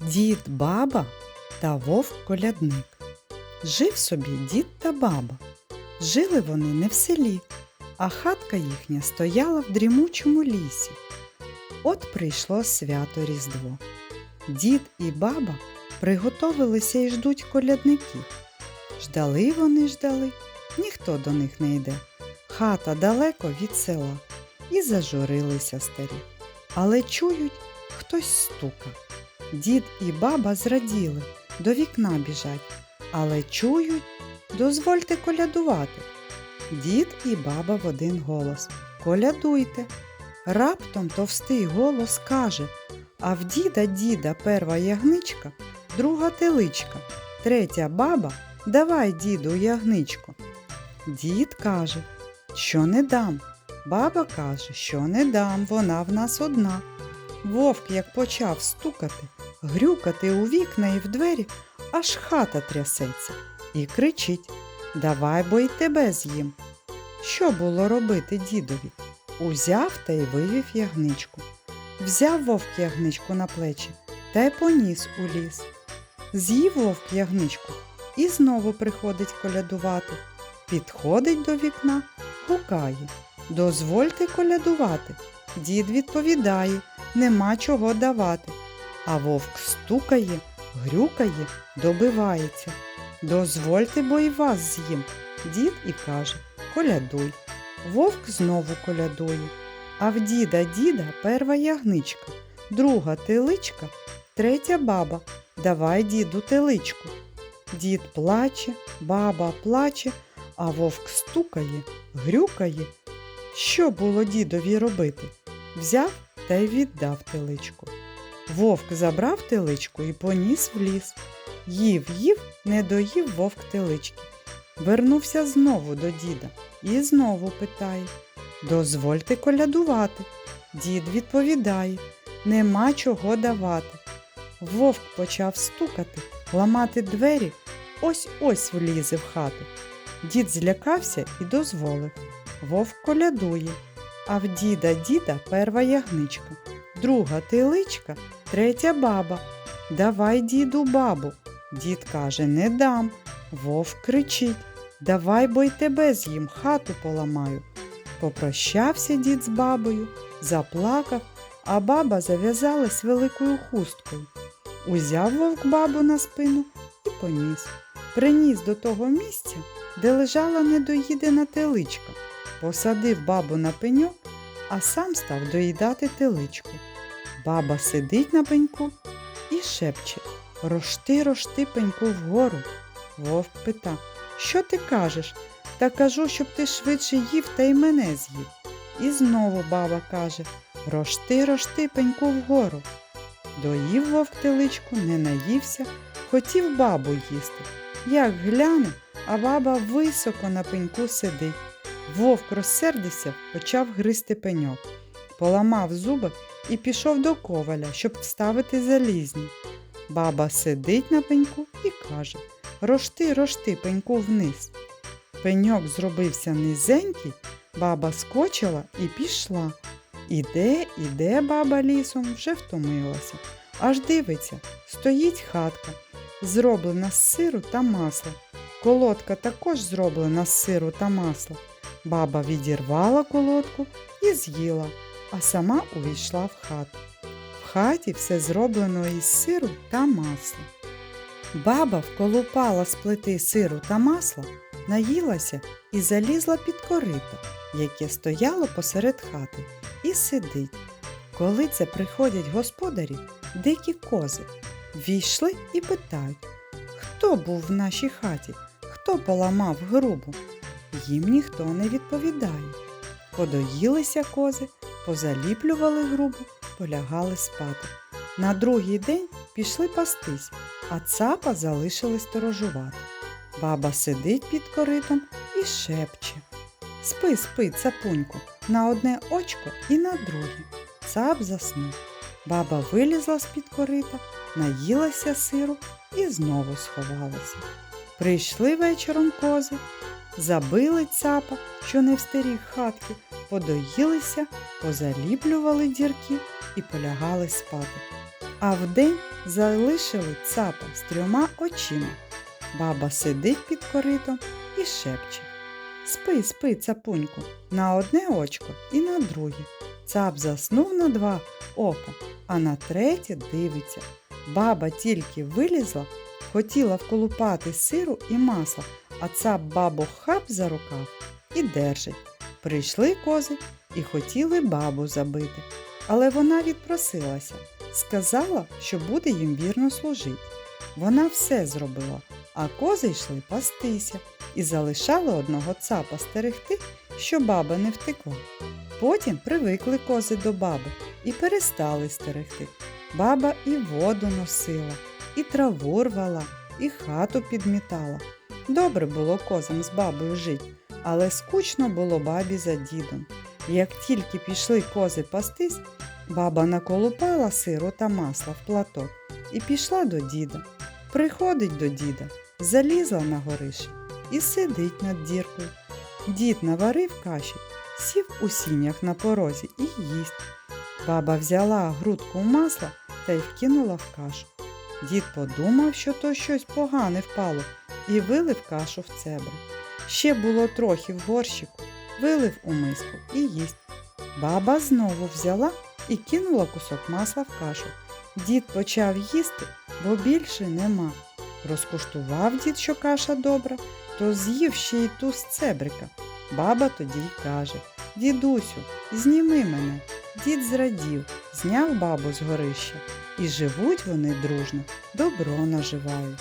Дід, баба та вовк колядник. Жив собі дід та баба. Жили вони не в селі, а хатка їхня стояла в дрімучому лісі. От прийшло свято Різдво. Дід і баба приготовилися і ждуть колядників. Ждали вони ждали, ніхто до них не йде. Хата далеко від села, і зажурилися старі. Але чують, хтось стука. Дід і баба зраділи, до вікна біжать, але чують, дозвольте колядувати. Дід і баба в один голос Колядуйте. Раптом товстий голос каже А в діда діда перва ягничка, друга теличка, третя баба давай, діду, ягничку. Дід каже, що не дам. Баба каже, що не дам, вона в нас одна. Вовк, як почав стукати, грюкати у вікна і в двері, аж хата трясеться, і кричить Давай, бо й тебе з'їм. Що було робити дідові? Узяв та й вивів ягничку. Взяв вовк ягничку на плечі та й поніс у ліс. З'їв вовк ягничку і знову приходить колядувати. Підходить до вікна, гукає. Дозвольте колядувати. Дід відповідає, нема чого давати. А вовк стукає, грюкає, добивається. Дозвольте, бо і вас з'їм. Дід і каже Колядуй. Вовк знову колядує. А в діда діда перва ягничка, друга теличка, третя баба. Давай діду теличку. Дід плаче, баба плаче, а вовк стукає, грюкає. Що було дідові робити? Взяв та й віддав теличку. Вовк забрав теличку і поніс в ліс. Їв, їв, не доїв вовк телички. Вернувся знову до діда і знову питає Дозвольте колядувати. Дід відповідає Нема чого давати. Вовк почав стукати, ламати двері, ось ось влізе в хату. Дід злякався і дозволив. Вовк колядує, а в діда діда перва ягничка, друга теличка, третя баба. Давай, діду, бабу. Дід каже, не дам. Вовк кричить Давай, бо й тебе з'їм, хату поламаю. Попрощався дід з бабою, заплакав, а баба зав'язалась великою хусткою. Узяв вовк бабу на спину і поніс. Приніс до того місця, де лежала недоїдена теличка, посадив бабу на пеньок, а сам став доїдати теличку. Баба сидить на пеньку і шепче Рошти, рошти пеньку вгору. Вовк пита Що ти кажеш? Та кажу, щоб ти швидше їв та й мене з'їв. І знову баба каже Рошти, рошти пеньку вгору. Доїв вовк теличку, не наївся, хотів бабу їсти. Як гляне, а баба високо на пеньку сидить. Вовк розсердився, почав гризти пеньок, поламав зуби і пішов до коваля, щоб вставити залізні. Баба сидить на пеньку і каже Рошти, рошти пеньку вниз. Пеньок зробився низенький, баба скочила і пішла. Іде, іде баба лісом, вже втомилася. Аж дивиться, стоїть хатка, зроблена з сиру та масла. Колодка також зроблена з сиру та масла. Баба відірвала колодку і з'їла, а сама увійшла в хату. В хаті все зроблено із сиру та масла. Баба вколупала з плити сиру та масла, наїлася і залізла під корито, яке стояло посеред хати, і сидить. Коли це приходять господарі, дикі кози, війшли і питають, хто був в нашій хаті, хто поламав грубу. Їм ніхто не відповідає. Подоїлися кози, позаліплювали грубу, полягали спати. На другий день пішли пастись, а цапа залишили сторожувати. Баба сидить під коритом і шепче. Спи, спи, цапуньку, на одне очко і на друге. Цап заснув. Баба вилізла з-під корита, наїлася сиру і знову сховалася. Прийшли вечором кози, забили цапа, що не встеріг хатки, подоїлися, позаліплювали дірки і полягали спати. А вдень залишили цапа з трьома очима. Баба сидить під коритом і шепче. Спи, спи, цапуньку, на одне очко і на друге. Цап заснув на два ока, а на третє дивиться. Баба тільки вилізла, хотіла вколупати сиру і масла, а цап бабу хап за рукав і держить. Прийшли кози і хотіли бабу забити, але вона відпросилася, сказала, що буде їм вірно служити. Вона все зробила, а кози йшли пастися і залишали одного цапа стерегти, що баба не втекла. Потім привикли кози до баби і перестали стерегти. Баба і воду носила, і траву рвала, і хату підмітала. Добре було козам з бабою жить, але скучно було бабі за дідом. Як тільки пішли кози пастись, баба наколупала сиру та масла в платок і пішла до діда. Приходить до діда, залізла на горище і сидить над діркою. Дід наварив каші, сів у сінях на порозі і їсть. Баба взяла грудку масла та й вкинула в кашу. Дід подумав, що то щось погане впало, і вилив кашу в цебри. Ще було трохи в горщику, вилив у миску і їсть. Баба знову взяла і кинула кусок масла в кашу. Дід почав їсти, бо більше нема. Розкуштував дід, що каша добра, то з'їв ще й ту з цебрика. Баба тоді й каже Дідусю, зніми мене. Дід зрадів, зняв бабу з горища, і живуть вони дружно, добро наживають.